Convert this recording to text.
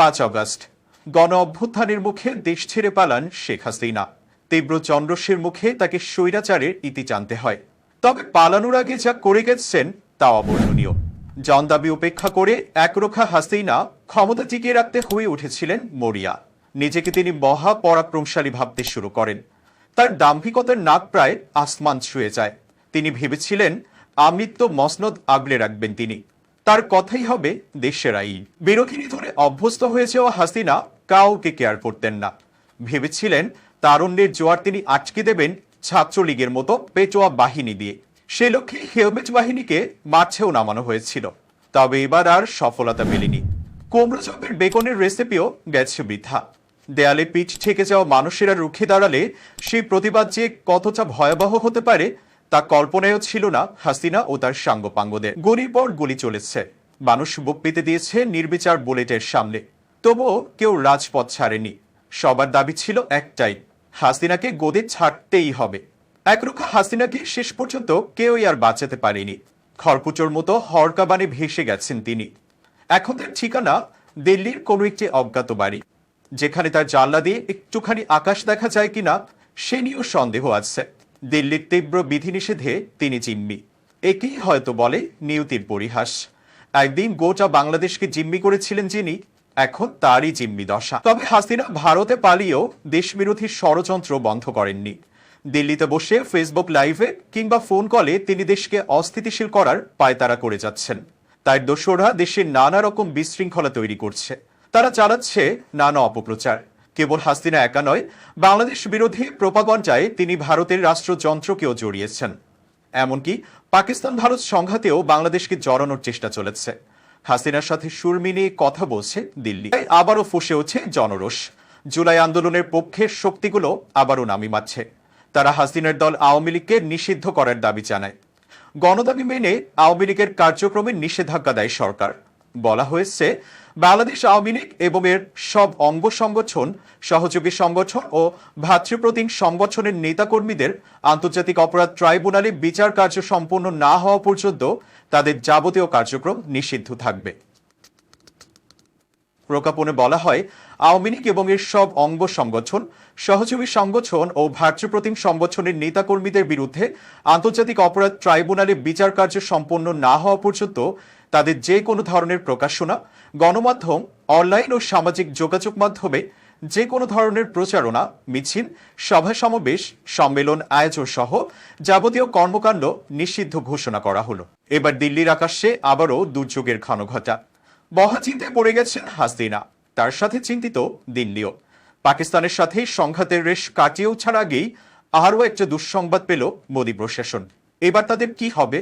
পাঁচ অগস্ট গণ অভ্যুত্থানের মুখে দেশ ছেড়ে পালান শেখ হাসিনা। তীব্র চন্দ্রসের মুখে তাকে স্বৈরাচারের ইতি জানতে হয়। তবে পালানোর আগে যা করে গেছেন তা অবর্ণনীয়। জন দাবি উপেক্ষা করে একরোখা হাসিনা ক্ষমতা টিকিয়ে রাখতে হয়ে উঠেছিলেন মরিয়া। নিজেকে তিনি মহা পরাক্রমশালী ভাবতে শুরু করেন। তার দাম্ভিকতার নাক প্রায় আসমান ছুঁয়ে যায়। তিনি ভেবেছিলেন আমৃত্য মসনদ আগলে রাখবেন তিনি। তার কথাই হবে দেশের আইন। বিরোধী ধরে অভ্যস্ত হয়ে যাওয়া হাসিনা কাউকে কেয়ার করতেন না। ভেবেছিলেন তারুণ্যের জোয়ার তিনি আটকে দেবেন ছাত্রলীগের মতো পেচোয়া বাহিনী দিয়ে। সে লক্ষ্যে হেলমেট বাহিনীকে মাঠেও নামানো হয়েছিল। তবে এবার আর সফলতা মেলেনি। কুমড়ো চপের বেকনের রেসিপিও গেছে বৃথা। দেয়ালে পিঠ ঠেকে যাওয়া মানুষেরা রুখে দাঁড়ালে সেই প্রতিবাদ যে কতটা ভয়াবহ হতে পারে তা কল্পনায়ও ছিল না হাসিনা ও তার সাঙ্গপাঙ্গদের। গুলির পর গুলি চলেছে। মানুষ বুক পেতে দিয়েছে নির্বিচার বুলেটের সামনে। তবুও কেউ রাজপথ ছাড়েনি। সবার দাবি ছিল একটাই, হাসিনাকে গদি ছাড়তেই হবে। একরুখা হাসিনাকে শেষ পর্যন্ত কেউই আর বাঁচাতে পারেনি। খড়কুচোর মতো হরকাবানে ভেসে গেছেন তিনি। এখন তার ঠিকানা দিল্লির কোনো একটি অজ্ঞাত বাড়ি, যেখানে তার জানলা দিয়ে একটুখানি আকাশ দেখা যায় কিনা, সে নিয়েও সন্দেহ আছে। দিল্লির তীব্র বিধিনিষেধে তিনি জিম্মি। একেই হয়তো বলে নিয়তির পরিহাস। একদিন গোটা বাংলাদেশকে জিম্মি করেছিলেন যিনি, এখন তারই জিম্মি দশা। তবে হাসিনা ভারতে পালিয়েও দেশবিরোধী ষড়যন্ত্র বন্ধ করেননি। দিল্লিতে বসে ফেসবুক লাইভে কিংবা ফোন কলে তিনি দেশকে অস্থিতিশীল করার পায়তারা করে যাচ্ছেন। তাই দোসররা দেশে নানা রকম বিশৃঙ্খলা তৈরি করছে। তারা চালাচ্ছে নানা অপপ্রচার। কেবল হাসিনা একা নয়, বাংলাদেশ বিরোধী প্রপাগঞ্জায় তিনি ভারতের রাষ্ট্রযন্ত্রকেও জড়িয়েছেন। এমনকি পাকিস্তান ভারত সংঘাতেও বাংলাদেশকে জড়ানোর চেষ্টা চলেছে। হাসিনার সাথে সুর মিলিয়ে কথা বলছে দিল্লি। আবারও ফুসে ওঠে জনরোষ। জুলাই আন্দোলনের পক্ষের শক্তিগুলো আবারও নামি মারছে। তারা হাসিনার দল আওয়ামী লীগকে নিষিদ্ধ করার দাবি জানায়। গণদাবি মেনে আওয়ামী লীগের কার্যক্রমে নিষেধাজ্ঞা দেয় সরকার। বলা হয়েছে, বাংলাদেশ আওয়ামী লীগ এবং এর সব অঙ্গ সংগঠন, সহযোগী সংগঠন ও ভাতৃপ্রতিম সংগঠনের নেতাকর্মীদের আন্তর্জাতিক অপরাধ ট্রাইব্যুনালে বিচার কার্য সম্পন্ন না হওয়া পর্যন্ত তাদের যাবতীয় কার্যক্রম নিষিদ্ধ থাকবে। প্রজ্ঞাপনে বলা হয়, আওয়ামী লীগ এবং এর সব অঙ্গ সংগঠন, সহযোগী সংগঠন ও ভাতৃপ্রতিম সংগঠনের নেতাকর্মীদের বিরুদ্ধে আন্তর্জাতিক অপরাধ ট্রাইব্যুনালে বিচার কার্য সম্পন্ন না হওয়া পর্যন্ত তাদের যে কোনো ধরনের প্রকাশনা গণমাধ্যম, অনলাইন ও সামাজিক যোগাযোগ মাধ্যমে যে কোনো ধরনের প্রচারণা, মিছিল, সভা সমাবেশ, সম্মেলন, আয়োজন সহ যাবতীয় কর্মকাণ্ড নিষিদ্ধ ঘোষণা করা হলো। এবার দিল্লির আকাশে আবারও দুর্যোগের ঘনঘটা। মহা চিন্তায় পড়ে গেছেন হাসদিনা। তার সাথে চিন্তিত দিল্লিও। পাকিস্তানের সাথে সংঘাতের রেশ কাটিয়ে ওঠার আগেই আরও একটা দুঃসংবাদ পেল মোদী প্রশাসন। এবার তাদের কি হবে?